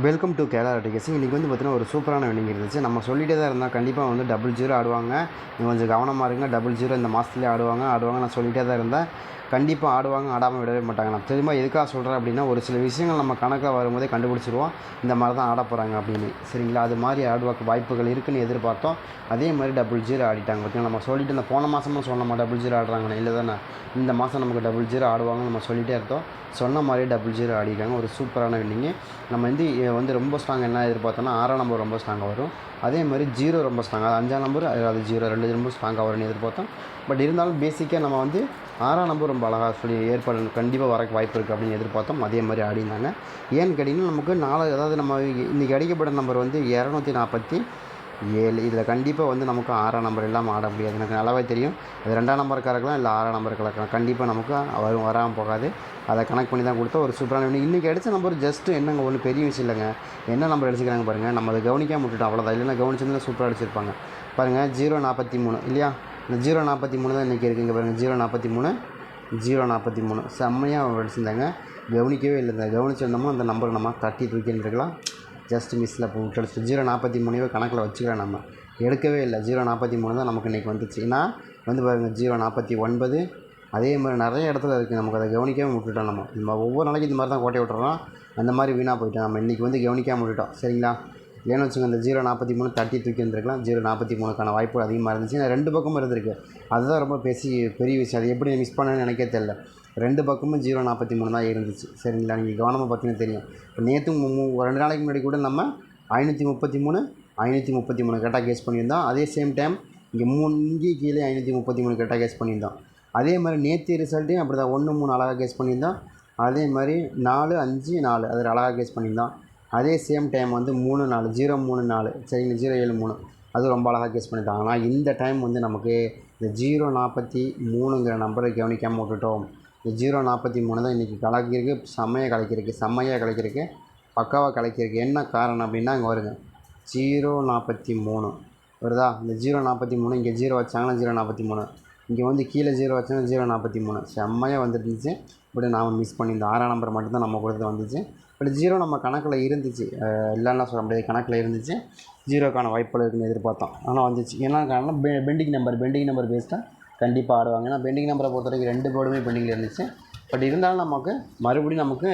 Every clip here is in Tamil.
வெல்கம் டு கேரளா டிகேசி இன்றைக்கி வந்து பார்த்தீங்கன்னா ஒரு சூப்பரான வினிங் இருந்துச்சு. நம்ம சொல்லிகிட்டே தான் இருந்தால் கண்டிப்பாக வந்து டபுள் ஜீரோ ஆடுவாங்க. நீங்கள் கொஞ்சம் கவனமாக இருங்க. டபுள் ஜீரோ இந்த மாதத்துலேயே ஆடுவாங்க. ஆடுவாங்க. நான் சொல்லிகிட்டே தான் இருந்தேன். கண்டிப்பாக ஆடுவாங்க ஆடாமல் விடவே மாட்டாங்க நான் திரும்ப எதுக்காக சொல்கிறேன் அப்படின்னா ஒரு சில விஷயங்கள் நம்ம கணக்காக வரும்போதே கண்டுபிடிச்சிருவோம். இந்த மாதிரி தான் ஆட போகிறாங்க அப்படின்னு. சரிங்களா? அது மாதிரி ஆடுவாக்கு வாய்ப்புகள் இருக்குன்னு எதிர்பார்த்தோம். அதே மாதிரி டபுள் ஜீரோ ஆடிட்டாங்க. பார்த்தீங்கன்னா நம்ம சொல்லிட்டு இந்த போன மாதமும் சொன்னோமா டபுள் ஜீரோ ஆடுறாங்கன்னு. இல்லை தானே? இந்த மாதம் நமக்கு டபுள் ஜீரோ ஆடுவாங்கன்னு நம்ம சொல்லிகிட்டே இருந்தோம். சொன்ன மாதிரியே டபுள் ஜீரோ ஆடிட்டாங்க. ஒரு சூப்பரான வின்னிங்கு நம்ம வந்து வந்து ரொம்ப ஸ்ட்ராங் என்ன எதிர்பார்த்தோன்னா ஆறாம் நம்பர் ரொம்ப ஸ்ட்ராங்காக வரும். அதே மாதிரி ஜீரோ ரொம்ப ஸ்ட்ராங் அது அஞ்சாம் நம்பர் அது ஜீரோ. ரெண்டு நம்பர் ஸ்ட்ராங்காக வரும்னு எதிர்பார்த்தோம். பட் இருந்தாலும் பேசிக்காக நம்ம வந்து ஆறாம் நம்பர் ரொம்ப அழகாக சொல்லி ஏற்பாடு கண்டிப்பாக வரக்கு வாய்ப்பு இருக்குது அப்படின்னு எதிர்பார்த்தோம். அதே மாதிரி ஆடினாங்க. ஏன்னு கேட்டிங்கன்னா நமக்கு நாலு அதாவது நம்ம இன்றைக்கி அடிக்கப்பட்ட நம்பர் வந்து இரநூத்தி நாற்பத்தி ஏழு இதில் கண்டிப்பாக வந்து நமக்கு ஆறாம் நம்பர் இல்லாமல் ஆட முடியாது. எனக்கு நல்லாவே தெரியும். அது ரெண்டாம் நம்பருக்காக இருக்கலாம் இல்லை ஆறாம் நம்பருக்கு இருக்கலாம் கண்டிப்பாக நமக்கு வரும் வராமல் போகாது. அதை கனெக்ட் பண்ணி தான் கொடுத்தா ஒரு சூப்பரான வினிங் இன்றைக்கி அடித்த நம்பர் ஜஸ்ட்டு என்னங்க ஒன்றும் பெரிய விஷயம் இல்லைங்க. என்ன நம்பர் அடிச்சுக்கிறாங்க பாருங்கள் நம்ம அதை கவனிக்காம விட்டுட்டோம். அவ்வளோதான் இல்லைன்னா கவனிச்சிருந்தா சூப்பராக அடிச்சிருப்பாங்க. பாருங்கள் ஜீரோ நாற்பத்தி மூணு இல்லையா? இந்த ஜீரோ நாற்பத்தி மூணு தான் இன்றைக்கி இருக்குங்க பாருங்கள் ஜீரோ நாற்பத்தி மூணு ஜீரோ நாற்பத்தி மூணு. செம்மையாக அடிச்சிருந்தாங்க. கவனிக்கவே இல்லை இந்த கவனிச்சிருந்தோமோ அந்த நம்பரை நம்ம தட்டி தூக்கின்னு இருக்கலாம். ஜஸ்ட் மிஸ்ஸில் இப்போ விட்டு ஜீரோ நாற்பத்தி மூணையவே கணக்கில் வச்சுக்கிறோம் நம்ம. எடுக்கவே இல்லை. ஜீரோ நாற்பத்தி மூணு தான் நமக்கு இன்றைக்கி வந்துச்சு. ஏன்னா வந்து பாருங்கள் ஜீரோ நாற்பத்தி ஒன்பது. அதே மாதிரி நிறைய இடத்துல இருக்குது நமக்கு அதை கவனிக்காமல் விட்டுட்டோம் நம்ம. நம்ம ஒவ்வொரு நாளைக்கு இந்த மாதிரி தான் கோட்டை விட்டுறோம். அந்த மாதிரி வீணாக போயிட்டோம் நம்ம. இன்றைக்கி வந்து கவனிக்காமல் விட்டுட்டோம். சரிங்களா? ஏன்னு வச்சுக்கோங்க இந்த ஜீரோ நாற்பத்தி மூணு தட்டி தூக்கி வந்துருக்கலாம். ஜீரோ நாற்பத்தி மூணுக்கான வாய்ப்பு அதிகமாக இருந்துச்சு. ரெண்டு பக்கமும் இருந்திருக்கு. அதுதான் ரொம்ப பேசி பெரிய விஷயம். அது எப்படி மிஸ் பண்ணேன்னு எனக்கே தெரில ரெண்டு பக்கமும் ஜீரோ நாற்பத்தி மூணு தான் இருந்துச்சு. சரிங்களா? நீங்கள் கவனமாக பார்த்தீங்கன்னா தெரியும். இப்போ நேற்று ரெண்டு நாளைக்கு முன்னாடி கூட நம்ம ஐநூற்றி முப்பத்தி மூணு ஐநூற்றி முப்பத்தி மூணு கரெக்டாக கேஸ் பண்ணியிருந்தோம். அதே சேம் டைம் இங்கே மூணு இங்கே கீழே ஐநூற்றி முப்பத்தி மூணு கரெக்டாக கேஸ் பண்ணியிருந்தோம். அதே மாதிரி நேற்று ரிசல்ட்டையும் அப்படி தான் ஒன்று மூணு அழகாக கேஸ் பண்ணியிருந்தோம். அதே மாதிரி நாலு அஞ்சு நாலு அதில் அழகாக கேஸ் பண்ணியிருந்தோம். அதே சேம் டைம் வந்து மூணு நாலு ஜீரோ மூணு நாலு சரிங்க ஜீரோ ஏழு மூணு அது ரொம்ப அழகாக கேஸ் பண்ணிட்டாங்க ஆனால் இந்த டைம் வந்து நமக்கு இந்த ஜீரோ நாற்பத்தி மூணுங்கிற நம்பரை கவனிக்காமல் விட்டுட்டோம். இந்த ஜீரோ நாற்பத்தி மூணு தான் இன்றைக்கி கலக்கிருக்கு செம்மையாக கலக்கிருக்கு செம்மையாக கலக்கிருக்கு பக்காவாக கலக்கிருக்கு என்ன காரணம் அப்படின்னா இங்கே வருங்க ஜீரோ நாற்பத்தி மூணு. வருதா? இந்த ஜீரோ நாற்பத்தி மூணு இங்கே ஜீரோ வச்சாங்கன்னா ஜீரோ நாற்பத்தி மூணு. இங்கே வந்து கீழே ஜீரோ வச்சாங்கன்னா ஜீரோ நாற்பத்தி மூணு. செம்மையாக வந்துருந்துச்சு. இப்படி நாம் மிஸ் பண்ணியிருந்தோம் ஆறாம் நம்பர் மட்டும்தான் நம்ம கொடுத்து வந்துச்சு. பட் ஜீரோ நம்ம கணக்கில் இருந்துச்சு. இல்லைன்னா சொல்ல முடியாது. கணக்கில் இருந்துச்சு. ஜீரோக்கான வாய்ப்புகள் இருக்குன்னு எதிர்பார்த்தோம். ஆனால் வந்துச்சு. என்ன காரணம் பெ பெண்டிங் நம்பர் பெண்டிங் நம்பர் பேஸ்டாக கண்டிப்பாக ஆடுவாங்க. ஏன்னா பெண்டிங் நம்பரை பொறுத்த வரைக்கும் ரெண்டு போர்டுமே பெண்டிங்கில் இருந்துச்சு. பட் இருந்தாலும் நமக்கு மறுபடியும் நமக்கு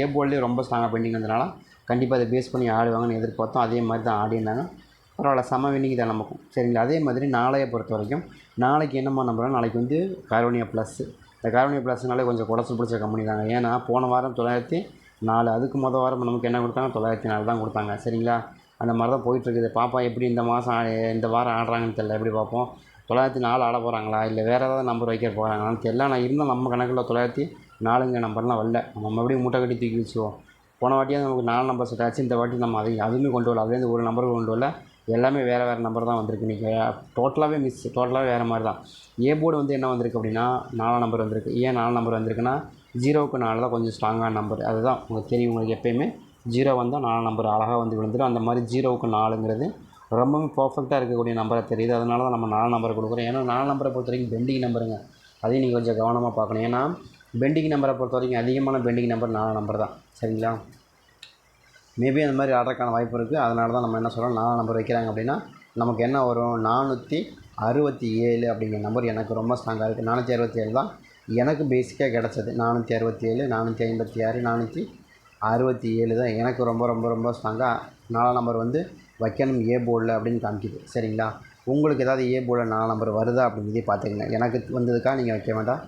ஏ போர்ட்லேயே ரொம்ப ஸ்ட்ராங்காக பெண்டிங் இருந்தனால கண்டிப்பாக அதை பேஸ் பண்ணி ஆடுவாங்கன்னு எதிர்பார்த்தோம். அதே மாதிரி தான் ஆடினாங்க பரவாயில்ல செம வெண்டிங் தான் நமக்கும். சரிங்களா? அதே மாதிரி நாளையை பொறுத்த வரைக்கும் நாளைக்கு என்னம்மா நம்புறோம் நாளைக்கு வந்து காரோனியா ப்ளஸ்ஸு இந்த காரோனியா ப்ளஸ்னாலே கொஞ்சம் குடசு பிடிச்ச கம்பெனி தாங்க. ஏன்னா போன வாரம் தொள்ளாயிரத்தி நாலு அதுக்கு மொதல் வாரம் நமக்கு என்ன கொடுத்தாங்க? தொள்ளாயிரத்தி நாலு தான் கொடுத்தாங்க. சரிங்களா? அந்த மாதிரி தான் போயிட்டுருக்குது பாப்பா எப்படி இந்த மாதம் இந்த வாரம் ஆடுறாங்கன்னு தெரியல. எப்படி பார்ப்போம் தொள்ளாயிரத்தி நாலு ஆட போகிறாங்களா இல்லை வேறு ஏதாவது நம்பர் வைக்க போகிறாங்களான்னு தெரியல. நான் இருந்தால் நம்ம கணக்கில் தொள்ளாயிரத்தி நாலுங்க நம்பர்லாம் வரல. நம்ம மறுபடியும் மூட்டை கட்டி தூக்கி வச்சுவோம் போன வாட்டியாக நமக்கு நாலு நம்பர் செட் ஆச்சு இந்த வாட்டி நம்ம அதை அதுவுமே கொண்டு வரல. அதுலேருந்து ஒரு நம்பர் கொண்டு வரல. எல்லாமே வேறு வேறு நம்பர் தான் வந்திருக்கு. நீங்கள் டோட்டலாகவே மிஸ் டோட்டலாகவே வேறு மாதிரி தான். ஏ போர்டு வந்து என்ன வந்திருக்கு அப்படின்னா நாலாம் நம்பர் வந்திருக்கு. ஏன் நாலு நம்பர் வந்திருக்குன்னா ஜீரோவுக்கு நாலு தான் கொஞ்சம் ஸ்ட்ராங்கான நம்பர் அதுதான் உங்களுக்கு தெரியும். உங்களுக்கு எப்போயுமே ஜீரோ வந்தால் நாலு நம்பர் அழகாக வந்து விழுந்துடும். அந்த மாதிரி ஜீரோவுக்கு நாலுங்கிறது ரொம்பவும் பர்ஃபெக்டாக இருக்கக்கூடிய நம்பராக தெரியுது. அதனால தான் நம்ம நாலு நம்பரை கொடுக்குறோம். ஏன்னா நாலு நம்பரை பொறுத்த வரைக்கும் பெண்டிங் நம்பருங்க. அதையும் நீங்கள் கொஞ்சம் கவனமாக பார்க்கணும். ஏன்னா பெண்டிங் நம்பரை பொறுத்த வரைக்கும் அதிகமான பெண்டிங் நம்பர் நாலு நம்பர் தான். சரிங்களா? மேபி அந்த மாதிரி ஆடுறதுக்கான வாய்ப்பு இருக்குது அதனால தான் நம்ம என்ன சொல்கிறோம் நாலு நம்பர் வைக்கிறாங்க அப்படின்னா நமக்கு என்ன வரும்? நானூற்றி அறுபத்தி ஏழு அப்படிங்கிற நம்பர் எனக்கு ரொம்ப ஸ்ட்ராங்காக இருக்குது நானூற்றி அறுபத்தி ஏழு தான் எனக்கு பேசிக்காக கிடச்சது. நானூற்றி அறுபத்தி ஏழு நானூற்றி ஐம்பத்தி ஆறு நானூற்றி அறுபத்தி ஏழு தான் எனக்கு ரொம்ப ரொம்ப ரொம்ப ஸ்ட்ராங்காக நாலாம் நம்பர் வந்து வைக்கணும் ஏ போர்டில் அப்படின்னு காமிக்குது. சரிங்களா? உங்களுக்கு ஏதாவது ஏ போர்டில் நாலாம் நம்பர் வருதா அப்படிங்கிறதே பார்த்துக்கங்க. எனக்கு வந்ததுக்காக நீங்கள் வைக்க வேண்டாம்.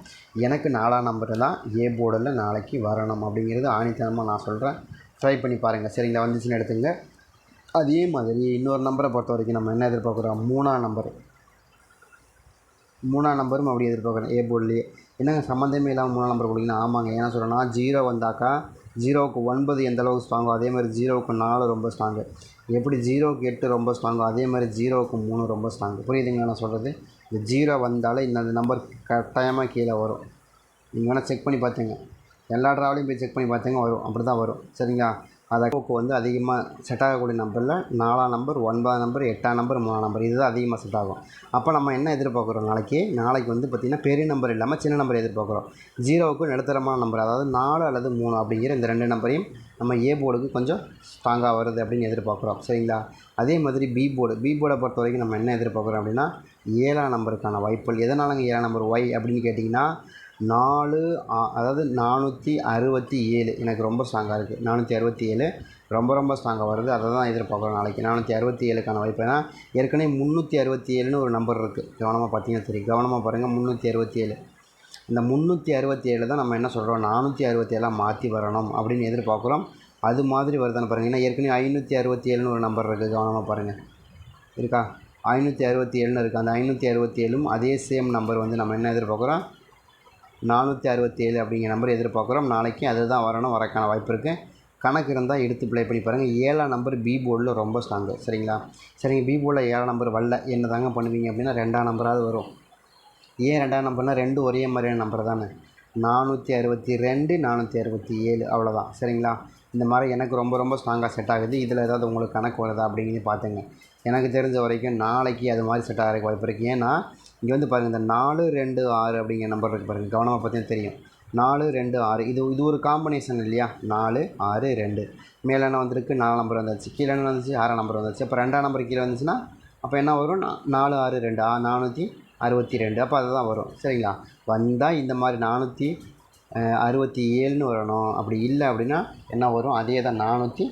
எனக்கு நாலாம் நம்பர் தான் ஏ போர்டில் நாளைக்கு வரணும் அப்படிங்கிறது ஆணித்தனமாக நான் சொல்கிறேன் ட்ரை பண்ணி பாருங்கள் சரிங்களா? வந்துச்சுன்னு எடுத்துங்க அதே மாதிரி இன்னொரு நம்பரை பொறுத்த வரைக்கும் நம்ம என்ன எதிர்பார்க்குறோம்? மூணாம் நம்பர் மூணாம் நம்பரும் அப்படி எதிர்பார்க்குறேன் ஏ போர்ட்லேயே என்னங்க சம்மந்தமே இல்லாமல் மூணாம் நம்பர் கொடுக்கணும்? ஆமாங்க. ஏன்னா சொல்கிறேன்னா ஜீரோ வந்தாக்கா ஜீரோவுக்கு ஒன்பது எந்த அளவுக்கு ஸ்ட்ராங்கோ அதே மாதிரி ஜீரோவுக்கு நாலு ரொம்ப ஸ்ட்ராங்கு எப்படி ஜீரோவுக்கு எட்டு ரொம்ப ஸ்ட்ராங்கோ அதே மாதிரி ஜீரோவுக்கு மூணு ரொம்ப ஸ்ட்ராங் புரியுதுங்களா நான் சொல்கிறது இந்த ஜீரோ வந்தாலே இந்த நம்பர் கட்டாயமாக கீழே வரும். நீங்கள் வேணால் செக் பண்ணி பார்த்துங்க. எல்லா ட்ராவலையும் போய் செக் பண்ணி பார்த்துங்க வரும். அப்படி தான் வரும். சரிங்களா? அதுக்கு வந்து அதிகமாக செட் ஆகக்கூடிய நம்பரில் நாலாம் நம்பர் ஒன்பதாம் நம்பர் எட்டாம் நம்பர் மூணாம் நம்பர் இதுதான் அதிகமாக செட் ஆகும். அப்போ நம்ம என்ன எதிர்பார்க்குறோம் நாளைக்கு? நாளைக்கு வந்து பார்த்திங்கன்னா பெரிய நம்பர் இல்லாமல் சின்ன நம்பர் எதிர்பார்க்குறோம். ஜீரோவுக்கு நடுத்தரமான நம்பர் அதாவது நாலு அல்லது மூணு அப்படிங்கிற இந்த ரெண்டு நம்பரையும் நம்ம ஏ போர்டுக்கு கொஞ்சம் ஸ்ட்ராங்காக வருது அப்படின்னு எதிர்பார்க்குறோம். சரிங்களா? அதே மாதிரி பி போர்டு பி போர்டை பொறுத்த வரைக்கும் நம்ம என்ன எதிர்பார்க்குறோம் அப்படின்னா ஏழாம் நம்பருக்கான வாய்ப்புகள். எதனாலங்க ஏழாம் நம்பர் ஒய் அப்படின்னு கேட்டிங்கன்னா நாலு ஆ- அதாவது நானூற்றி அறுபத்தி ஏழு. எனக்கு ரொம்ப ஸ்ட்ராங்காக இருக்குது நானூற்றி அறுபத்தி ஏழு ரொம்ப ரொம்ப ஸ்ட்ராங்காக வருது. அதை தான் எதிர்பார்க்குறோம் நாளைக்கு. நானூற்றி அறுபத்தி ஏழுக்கான வாய்ப்பு. ஏன்னா ஏற்கனவே முந்நூற்றி அறுபத்தி ஏழுன்னு ஒரு நம்பர் இருக்குது கவனமாக பார்த்தீங்கன்னா தெரியும். கவனமாக பாருங்கள் முந்நூற்றி அறுபத்தி ஏழு. இந்த முந்நூற்றி அறுபத்தி ஏழு தான் நம்ம என்ன சொல்கிறோம் நானூற்றி அறுபத்தி ஏழாக மாற்றி வரணும் அப்படின்னு எதிர்பார்க்குறோம். அது மாதிரி வருதான்னு பாருங்கள் ஏன்னா ஏற்கனவே ஐநூற்றி அறுபத்தி ஏழுன்னு ஒரு நம்பர் இருக்குது கவனமாக பாருங்கள் இருக்கா? ஐநூற்றி அறுபத்தி ஏழுன்னு இருக்குது அந்த ஐநூற்றி அறுபத்தி ஏழும் அதே சேம் நம்பர் வந்து நம்ம என்ன எதிர்பார்க்குறோம்? நானூற்றி அறுபத்தி ஏழு அப்படிங்கிற நம்பர் எதிர்பார்க்குறோம். நாளைக்கு அதுதான் வரணும் வரக்கான வாய்ப்பு இருக்குது கணக்கு இருந்தால் எடுத்து ப்ளே பண்ணி பாருங்கள் ஏழாம் நம்பர் பி போர்டில் ரொம்ப ஸ்ட்ராங்கு சரிங்களா? சரிங்க பி போர்டில் ஏழாம் நம்பர் வரல. என்ன தாங்க பண்ணுவீங்க அப்படின்னா ரெண்டாம் நம்பராவது வரும். ஏன் ரெண்டாம் நம்பர்னால் ரெண்டு ஒரே மாதிரியான நம்பர் தானே. நானூற்றி அறுபத்தி ரெண்டு நானூற்றி அறுபத்தி ஏழு அவ்வளோதான் சரிங்களா? இந்த மாதிரி எனக்கு ரொம்ப ரொம்ப ஸ்ட்ராங்காக செட் ஆகுது. இதில் ஏதாவது உங்களுக்கு கணக்கு வருதா அப்படிங்கிறது பார்த்துங்க. எனக்கு தெரிஞ்ச வரைக்கும் நாளைக்கு அது மாதிரி செட் ஆகிறதுக்கு வாய்ப்பு இருக்குது ஏன்னா இங்கே வந்து பாருங்கள் இந்த நாலு ரெண்டு ஆறு அப்படிங்கிற நம்பர் இருக்குது பாருங்கள் கவனமாக பார்த்தீங்கன்னா தெரியும். நாலு ரெண்டு ஆறு. இது இது ஒரு காம்பினேஷன் இல்லையா? நாலு ஆறு ரெண்டு. மேலே என்ன வந்திருக்கு? நாலு நம்பர் வந்துச்சு. கீழே என்ன வந்துச்சு? ஆறாம் நம்பர் வந்துச்சு. அப்போ ரெண்டாம் நம்பர் கீழே வந்துச்சுன்னா அப்போ என்ன வரும்? நாலு ஆறு ரெண்டு. ஆ நானூற்றி அறுபத்தி ரெண்டு. அப்போ அதுதான் வரும். சரிங்களா? வந்தால் இந்த மாதிரி நானூற்றி அறுபத்தி ஏழுன்னு வரணும். அப்படி இல்லை அப்படின்னா என்ன வரும்? அதே தான் நானூற்றி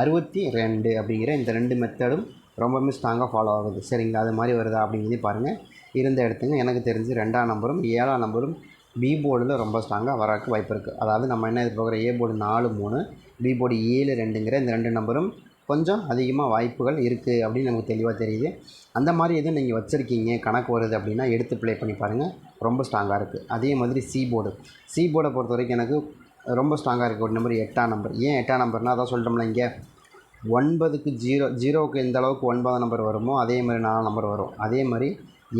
அறுபத்தி ரெண்டு அப்படிங்கிற இந்த ரெண்டு மெத்தடும் ரொம்பவுமே ஸ்ட்ராங்காக ஃபாலோ ஆகுது. சரிங்களா? அது மாதிரி வருதா அப்படிங்கிறதே பாருங்கள் இருந்த இடத்துங்க எனக்கு தெரிஞ்சு ரெண்டாம் நம்பரும் ஏழாம் நம்பரும் பி போர்டில் ரொம்ப ஸ்ட்ராங்காக வரக்கு வாய்ப்பு இருக்குது அதாவது நம்ம என்ன எதிர்பார்க்குறோம்? ஏ போர்டு நாலு மூணு பி போர்டு ஏழு ரெண்டுங்கிற இந்த ரெண்டு நம்பரும் கொஞ்சம் அதிகமாக வாய்ப்புகள் இருக்குது அப்படின்னு நமக்கு தெளிவாக தெரியுது. அந்த மாதிரி எதுவும் நீங்கள் வச்சுருக்கீங்க? கணக்கு வருது அப்படின்னா எடுத்து ப்ளே பண்ணி பாருங்கள் ரொம்ப ஸ்ட்ராங்காக இருக்குது அதே மாதிரி சி போர்டு சி போர்டை பொறுத்த வரைக்கும் எனக்கு ரொம்ப ஸ்ட்ராங்காக இருக்குது ஒரு நம்பர் எட்டாம் நம்பர் ஏன் எட்டாம் நம்பர்னால் அதான் சொல்லிட்டோம்ல இங்கே. ஒன்பதுக்கு ஜீரோ ஜீரோவுக்கு எந்த அளவுக்கு ஒன்பதாம் நம்பர் வருமோ அதே மாதிரி நாலாம் நம்பர் வரும். அதே மாதிரி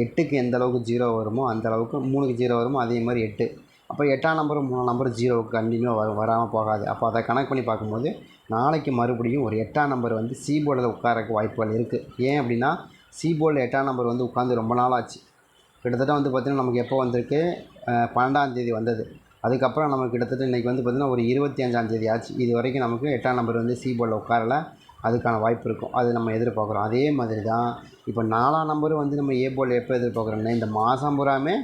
எட்டுக்கு எந்த அளவுக்கு ஜீரோ வருமோ அந்த அளவுக்கு மூணுக்கு ஜீரோ வருமோ அதே மாதிரி எட்டு. அப்போ எட்டாம் நம்பரும் மூணாம் நம்பர் ஜீரோவுக்கு கண்டினியூவாக வரும் வராமல் போகாது. அப்போ அதை கணக்கு பண்ணி பார்க்கும்போது நாளைக்கு மறுபடியும் ஒரு எட்டாம் நம்பர் வந்து சி போர்டில் உட்காரக்கு வாய்ப்புகள் இருக்குது ஏன் அப்படின்னா சி போர்டில் எட்டாம் நம்பர் வந்து உட்காந்து ரொம்ப நாள் ஆச்சு. கிட்டத்தட்ட வந்து பார்த்திங்கன்னா நமக்கு எப்போ வந்திருக்கு? பன்னெண்டாந்தேதி பன்னெண்டாம் தேதி வந்தது. அதுக்கப்புறம் நமக்கு கிட்டத்தட்ட இன்றைக்கி வந்து பார்த்திங்கன்னா ஒரு இருபத்தி அஞ்சாம் தேதி ஆச்சு. இது வரைக்கும் நமக்கு எட்டாம் நம்பர் வந்து சி போர்டில் உட்காரல. அதுக்கான வாய்ப்பு இருக்கும். அது நம்ம எதிர்பார்க்குறோம். அதே மாதிரி தான் இப்போ நாலாம் நம்பரும் வந்து நம்ம ஏ போர்டில் எப்போ எதிர்பார்க்குறோம்னா இந்த மாதம் பூராமே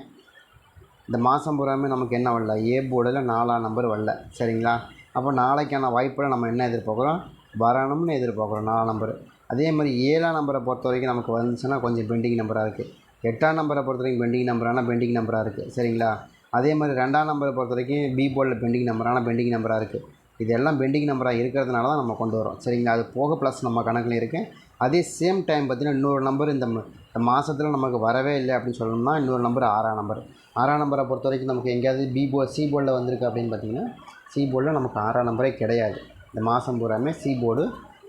இந்த மாதம் பூராமே நமக்கு என்ன வரல? ஏ போர்டில் நாலாம் நம்பர் வரல. சரிங்களா? அப்போ நாளைக்கான வாய்ப்பில் நம்ம என்ன எதிர்பார்க்குறோம்? வரணும்னு எதிர்பார்க்குறோம் நாலாம் நம்பர். அதே மாதிரி ஏழாம் நம்பரை பொறுத்த வரைக்கும் நமக்கு வந்துச்சுன்னா கொஞ்சம் பெண்டிங் நம்பராக இருக்குது எட்டாம் நம்பரை பொறுத்த வரைக்கும் பெண்டிங் நம்பரானால் பெண்டிங் நம்பராக இருக்குது சரிங்களா? அதே மாதிரி ரெண்டாம் நம்பரை பொறுத்த வரைக்கும் பி போர்டில் பெண்டிங் நம்பரானால் பெண்டிங் நம்பராக இருக்குது இதெல்லாம் பெண்டிங் நம்பராக இருக்கிறதுனால தான் நம்ம கொண்டு வரோம் சரிங்களா? அது போக ப்ளஸ் நம்ம கணக்கில் இருக்குது அதே சேம் டைம் பார்த்தீங்கன்னா இன்னொரு நம்பர் இந்த மாதத்தில் நமக்கு வரவே இல்லை அப்படின்னு சொல்லணும்னா இன்னொரு நம்பர் ஆறாம் நம்பர் ஆறாம் நம்பரை பொறுத்த வரைக்கும் நமக்கு எங்கேயாவது பி போ சி போர்டில் வந்திருக்கு அப்படின்னு பார்த்தீங்கன்னா சி போர்டில் நமக்கு ஆறாம் நம்பரே கிடையாது. இந்த மாதம் பூராமே சி போர்டு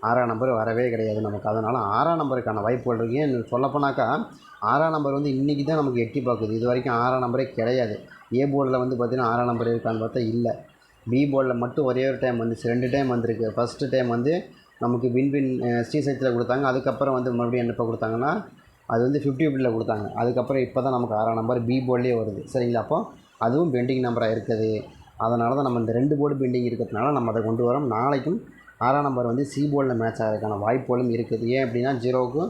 ஆறாம் நம்பர் வரவே கிடையாது நமக்கு. அதனால் ஆறாம் நம்பருக்கான வாய்ப்புகள் இருக்குது சொல்லப்போனாக்கா ஆறாம் நம்பர் வந்து இன்றைக்கி தான் நமக்கு எட்டி பார்க்குது. இது வரைக்கும் ஆறாம் நம்பரே கிடையாது. ஏ போர்டில் வந்து பார்த்திங்கன்னா ஆறாம் நம்பர் இருக்கான்னு பார்த்தா இல்லை. பி போர்டில் மட்டும் ஒரே ஒரு டைம் வந்துச்சு. ரெண்டு டைம் வந்திருக்கு. ஃபஸ்ட்டு டைம் வந்து நமக்கு வின் வின் ஸ்ரீசைத்தில் கொடுத்தாங்க. அதுக்கப்புறம் வந்து மறுபடியும் எப்போ கொடுத்தாங்கன்னா அது வந்து ஃபிஃப்டி ஃபிஃப்டியில் கொடுத்தாங்க. அதுக்கப்புறம் இப்போ தான் நமக்கு ஆறாம் நம்பர் பி போர்ட்லேயே வருது. சரிங்களா? அப்போ அதுவும் பெண்டிங் நம்பராக இருக்குது. அதனால தான் நம்ம இந்த ரெண்டு போர்டு பெண்டிங் இருக்கிறதுனால நம்ம அதை கொண்டு வரோம். நாளைக்கும் ஆறாம் நம்பர் வந்து சி போர்டில் மேட்ச் ஆகிறதுக்கான வாய்ப்புகளும் இருக்குது. ஏன் அப்படின்னா ஜீரோவுக்கு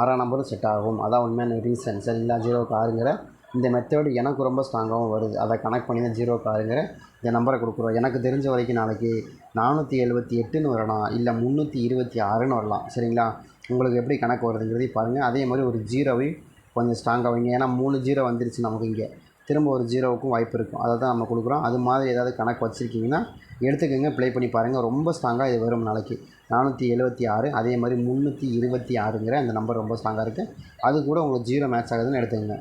ஆறாம் நம்பரும் செட் ஆகும். அதான் உண்மையான ரீசன் சரிங்களா? ஜீரோவுக்கு ஆறுங்கிற இந்த மெத்தேடு எனக்கு ரொம்ப ஸ்ட்ராங்காகவும் வருது. அதை கனெக்ட் பண்ணி தான் ஜீரோ காருங்கிற இந்த நம்பரை கொடுக்குறோம். எனக்கு தெரிஞ்ச வரைக்கும் நாளைக்கு நானூற்றி எழுபத்தி எட்டுன்னு வரலாம். இல்லை முந்நூற்றி இருபத்தி ஆறுன்னு வரலாம். சரிங்களா? உங்களுக்கு எப்படி கணக்கு வருதுங்கிறதையும் பாருங்கள் அதே மாதிரி ஒரு ஜீரோவையும் கொஞ்சம் ஸ்ட்ராங்காக வைங்க. ஏன்னா மூணு ஜீரோ வந்துருச்சு நமக்கு இங்கே. திரும்ப ஒரு ஜீரோவுக்கும் வாய்ப்பு இருக்கும். அதை தான் நம்ம கொடுக்குறோம். அது மாதிரி ஏதாவது கணக்கு வச்சுருக்கீங்கன்னா எடுத்துக்கோங்க ப்ளே பண்ணி பாருங்கள் ரொம்ப ஸ்ட்ராங்காக இது வரும் நாளைக்கு. நானூற்றி எழுபத்தி ஆறு அதே மாதிரி முந்நூற்றி இருபத்தி ஆறுங்கிற அந்த நம்பர் ரொம்ப ஸ்ட்ராங்காக இருக்குது அது கூட உங்களுக்கு ஜீரோ மேட்ச் ஆகுதுன்னு எடுத்துக்கோங்க.